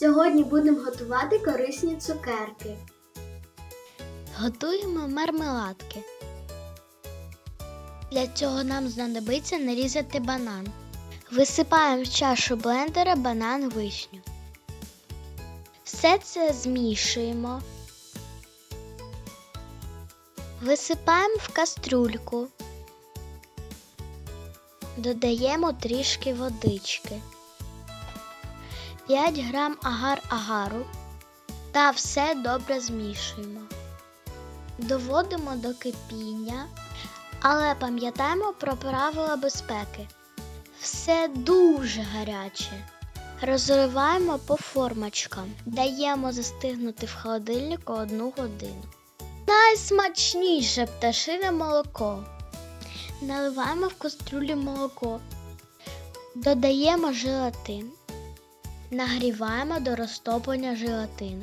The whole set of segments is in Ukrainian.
Сьогодні будемо готувати корисні цукерки. Готуємо мармеладки. Для цього нам знадобиться нарізати банан. Висипаємо в чашу блендера банан вишню. Все це змішуємо. Висипаємо в каструльку. Додаємо трішки водички. 5 грам агар-агару та все добре змішуємо. Доводимо до кипіння, але пам'ятаємо про правила безпеки. Все дуже гаряче. Розриваємо по формочкам, даємо застигнути в холодильнику одну годину. Найсмачніше пташине молоко. Наливаємо в каструлю молоко, додаємо желатин, нагріваємо до розтоплення желатину.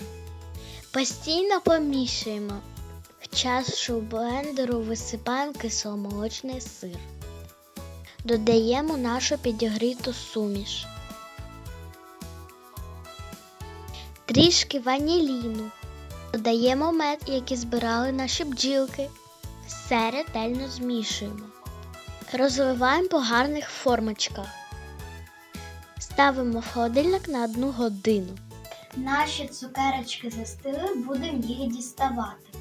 Постійно помішуємо. В чашу блендеру висипаємо кисломолочний сир. Додаємо нашу підігріту суміш. Трішки ваніліну. Додаємо мед, який збирали наші бджілки. Все ретельно змішуємо. Розливаємо по гарних формочках. Ставимо в холодильник на одну годину. Наші цукерочки застили, будемо їх діставати.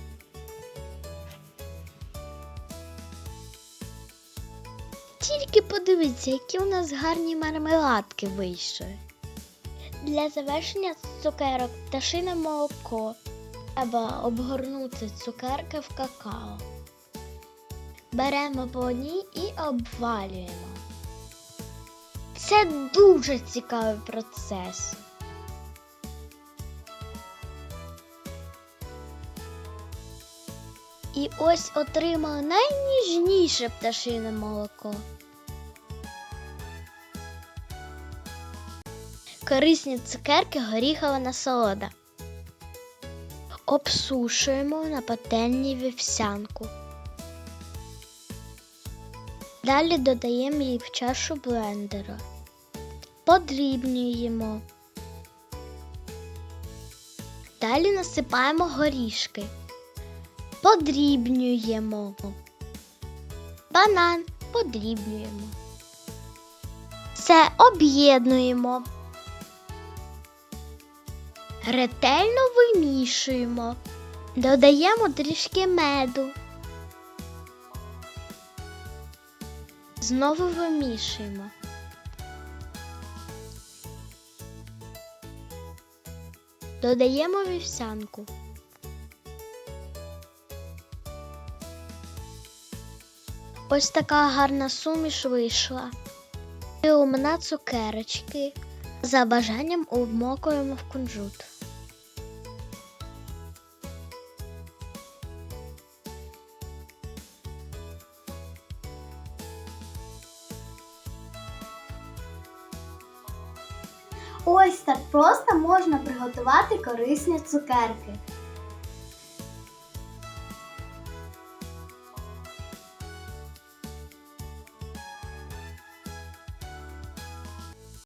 Тільки подивіться, які у нас гарні мармеладки вийшли. Для завершення цукерок пташине молоко. Треба обгорнути цукерки в какао. Беремо по одній і обвалюємо. Це дуже цікавий процес. І ось отримали найніжніше пташине молоко. Корисні цукерки горіхова насолода. Обсушуємо на пательні вівсянку. Далі додаємо її в чашу блендера. Подрібнюємо. Далі насипаємо горішки. Подрібнюємо. Банан подрібнюємо. Все об'єднуємо. Ретельно вимішуємо. Додаємо трішки меду. Знову вимішуємо. Додаємо вівсянку. Ось така гарна суміш вийшла. І у мене цукерочки. За бажанням обмокуємо в кунжут. Ось так просто можна приготувати корисні цукерки.